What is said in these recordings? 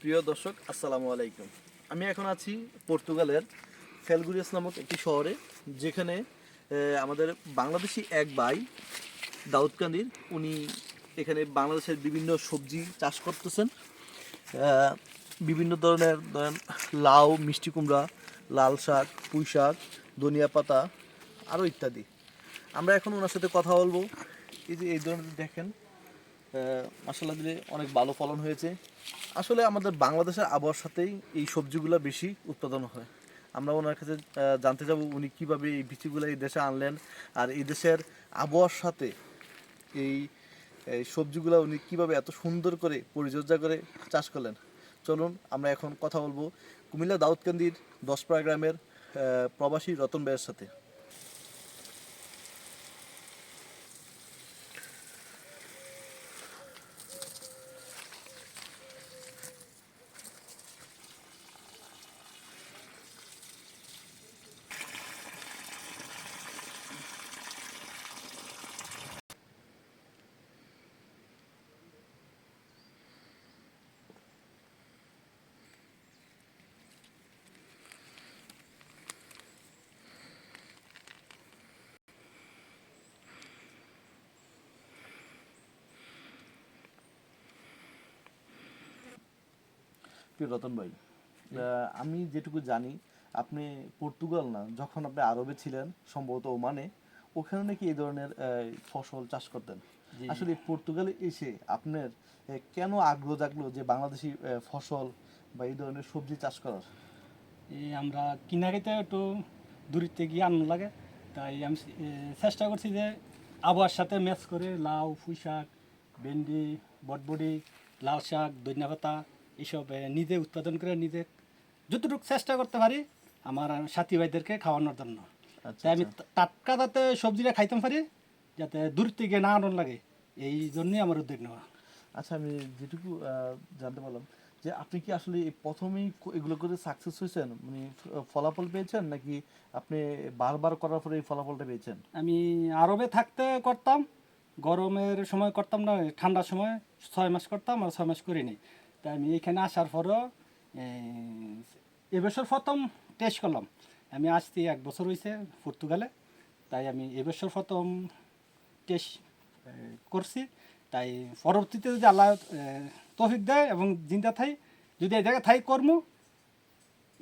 প্রিয় দর্শক, আসসালামু আলাইকুম। আমি এখন আছি পর্তুগালের ফেলগুরিয়াস নামক একটি শহরে, যেখানে আমাদের বাংলাদেশি এক ভাই দাউদকান্দির, উনি এখানে বাংলাদেশের বিভিন্ন সবজি চাষ করতেছেন। বিভিন্ন ধরনের, ধরেন, লাউ, মিষ্টি কুমড়া, লাল শাক, পুঁই শাক, ধনিয়া পাতা, আরও ইত্যাদি। আমরা এখন ওনার সাথে কথা বলব। এই যে এই ধরনের দেখেন মশলা দিলে অনেক ভালো ফলন হয়েছে। আসলে আমাদের বাংলাদেশের আবহাওয়ার সাথেই এই সবজিগুলো বেশি উৎপাদন হয়। আমরা ওনার কাছে জানতে যাব উনি কীভাবে এই বীজগুলো এই দেশে আনলেন আর এই দেশের আবহাওয়ার সাথে এই এই সবজিগুলো উনি কীভাবে এত সুন্দর করে পরিচর্যা করে চাষ করলেন। চলুন আমরা এখন কথা বলব কুমিল্লা দাউদকান্দির দশপাড়া গ্রামের প্রবাসী রতন ভাইয়ের সাথে। প্রিয় রতন ভাই আমি যেটুকু জানি আপনি পর্তুগাল না যখন আপনি আরবে ছিলেন সম্ভবত ওমানে ওখানে নাকি এই ধরনের ফসল চাষ করতেন। আসলে পর্তুগালে এসে আপনার কেন আগ্রহ জাগলো যে বাংলাদেশি ফসল বা এই ধরনের সবজি চাষ করার? এই আমরা কিনা খেতে একটু দূরিতে গিয়ে আনন্দ লাগে তাই আমি চেষ্টা করছি যে আবহাওয়ার সাথে ম্যাচ করে লাউ পুঁই শাক ভেন্ডি বটবডি লাল শাক ধনিয়া পাতা এইসব নিজে উৎপাদন করে নিজে যতটুকু চেষ্টা করতে পারি আমার সাথী ভাইদেরকে খাওয়ানোর জন্য। আচ্ছা তাই আমি টাটকা যাতে সবজিটা খাইতাম পারি যাতে দূর থেকে না আনন্দ লাগে। এই জন্যই আমার উদ্যোগ নেওয়া। আচ্ছা আমি যেটুকু জানতে পারলাম যে আপনি কি আসলে প্রথমেই এগুলো করে সাকসেস হয়েছেন? মানে ফলাফল পেয়েছেন নাকি আপনি বারবার করার পরে এই ফলাফলটা পেয়েছেন? আমি আরবে থাকতে করতাম গরমের সময় করতাম না ঠান্ডার সময় ছয় মাস করতাম আর ছয় মাস করিনি। তাই আমি এখানে আসার পরও এবছর প্রথম টেস্ট করলাম। আমি আসতে এক বছর হয়েছে পর্তুগালে, তাই আমি এবছর প্রথম টেস্ট করছি। তাই পরবর্তীতে যদি আল্লাহ তফিক দেয় এবং জিন্দা থাই, যদি এই জায়গায় থাই কর্ম,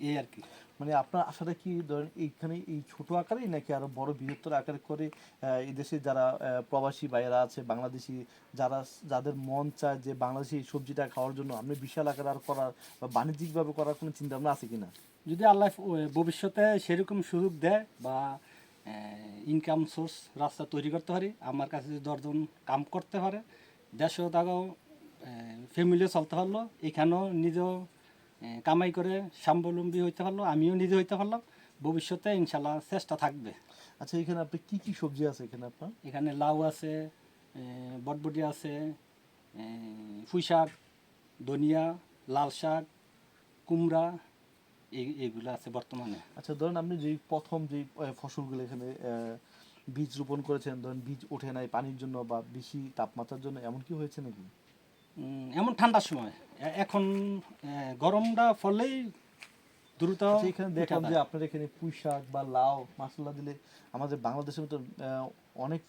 এই আর কি। মানে আপনার আশাটা কি ধরেন এইখানে এই ছোট আকারেই নাকি আরও বড় বৃহত্তর আকারে করে আহ, এই দেশে যারা প্রবাসী ভাইয়েরা আছে বাংলাদেশি যারা যাদের মন চায় যে বাংলাদেশি সবজিটা খাওয়ার জন্য আপনি বিশাল আকারে আর করার বা বাণিজ্যিকভাবে করার কোনো চিন্তা ভাবনা আছে কিনা? যদি আল্লাহ ভবিষ্যতে সেরকম সুযোগ দেয় বা ইনকাম সোর্স রাস্তা তৈরি করতে পারি আমার কাছে যদি দশজন কাম করতে পারে দেশও তাকেও ফ্যামিলিও চলতে পারল এখানেও নিজেও কামাই করে স্বাবলম্বী হইতে পারল আমিও নিজে হইতে পারলাম। ভবিষ্যতে ইনশাল্লাহ চেষ্টা থাকবে। আচ্ছা এখানে আপনি কি কি সবজি আছে এখানে আপনার? এখানে লাউ আছে বটবটি আছে পুঁই শাক ধনিয়া লাল শাক কুমড়া এই এইগুলো আছে বর্তমানে। আচ্ছা ধরেন আপনি যেই প্রথম যেই ফসলগুলো এখানে বীজ রোপণ করেছেন ধরেন বীজ ওঠে নাই পানির জন্য বা বেশি তাপমাত্রার জন্য এমন কি হয়েছে নাকি? এমন ঠান্ডার সময়। এখন গরমটা ফলেই দ্রুত আচ্ছা, এখানে দেখলাম যে আপনার এখানে পুঁই শাক বা লাউ মাসাল্লা দিলে আমাদের বাংলাদেশের মতো অনেক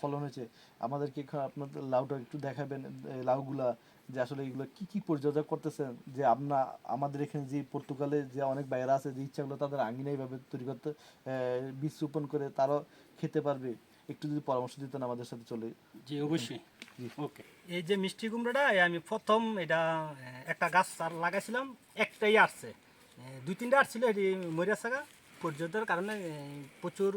ফলন হয়েছে। আমাদেরকে আপনার লাউটা একটু দেখাবেন লাউগুলা যে আসলে এগুলো কি কি পরিচর্যা করতেছেন? যে আমরা আমাদের এখানে যে পর্তুগালে যে অনেক বাইরা আছে যে ইচ্ছাগুলো তাদের আঙ্গিনা এইভাবে তৈরি করতে বীজ রোপণ করে তারাও খেতে পারবে। একটু যদি পরামর্শ দিতেন আমাদের সাথে চলে। জি অবশ্যই। ওকে। এই যে মিষ্টি কুমড়োটা আমি প্রথম এটা একটা গাছ আর লাগাইছিলাম একটাই আসছে। দুই তিনটা আসছিল এটি মরিয়া থাকা পর্যটনের কারণে প্রচুর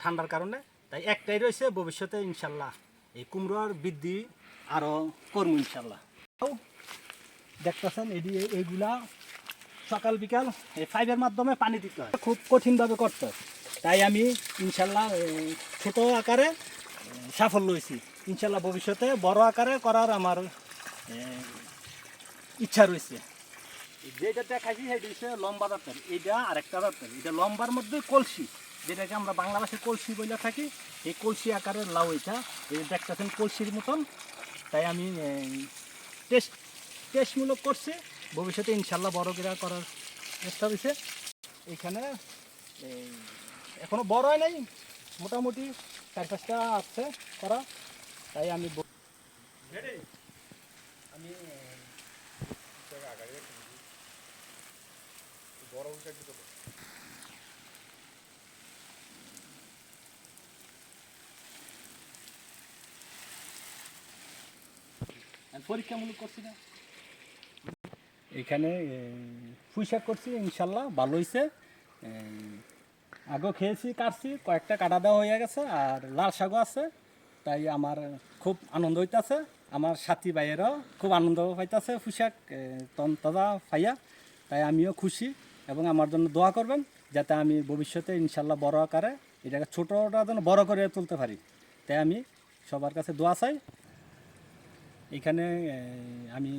ঠান্ডার কারণে। তাই একটাই রয়েছে ভবিষ্যতে ইনশাল্লাহ এই কুমড়োর বৃদ্ধি আরও করব ইনশাল্লাহ। দেখতেছেন এটি এইগুলা সকাল বিকাল এই পাইপের মাধ্যমে পানি দিতে হয়। খুব কঠিনভাবে করতে হয়। তাই আমি ইনশাল্লাহ ছোট আকারে সাফল্য হয়েছি। ইনশাল্লাহ ভবিষ্যতে বড় আকারে করার আমার ইচ্ছা রয়েছে। যেটা দেখাইছি সেটা হচ্ছে লম্বা দাঁতের এইটা আরেকটা দাঁতের এটা লম্বার মধ্যে কলসি। যেটাকে আমরা বাংলা ভাষায় কলসি বলে থাকি এই কলসি আকারের লাউ এটা। এই দেখতেছেন কলসির মতন। তাই আমি টেস্ট টেস্টমূলক করছি। ভবিষ্যতে ইনশাল্লাহ বড় করে করার চেষ্টা হয়েছে এখানে এই, এখনও বড় হয় নাই মোটামুটি চার পাঁচটা আছে করা তাই আমি আমি পরীক্ষামূলক করছি না। এখানে পুঁইশাক করছি ইনশাল্লাহ ভালো হয়েছে আগেও খেয়েছি, কাটছি, কয়েকটা কাটা দেওয়া হয়ে গেছে আর লাল শাকও আছে। তাই আমার খুব আনন্দ হইতাছে। আমার সাথী ভাইয়েরও খুব আনন্দ পাইতেছে পুঁশাক তন্তাজা পাইয়া তাই আমিও খুশি এবং আমার জন্য দোয়া করবেন যাতে আমি ভবিষ্যতে ইনশাল্লাহ বড় আকারে এটাকে ছোটোটা যেন বড় করে তুলতে পারি। তাই আমি সবার কাছে দোয়া চাই। এখানে আমি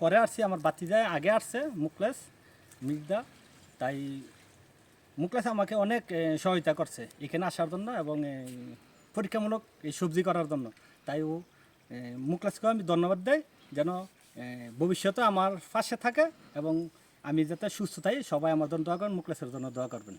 পরে আসছি, আমার বাতি যায়, আগে আসছে মুকলেশ মির্জা। তাই মুকলেশ আমাকে অনেক সহায়তা করছে এখানে আসার জন্য এবং পরীক্ষামূলক এই সবজি করার জন্য। তাই ও মুকলাসকে আমি ধন্যবাদ দেয় যেন ভবিষ্যতে আমার পাশে থাকে এবং আমি যাতে সুস্থ থাকি সবাই আমার জন্য দোয়া করেন মুকলাসের জন্য দোয়া করবেন।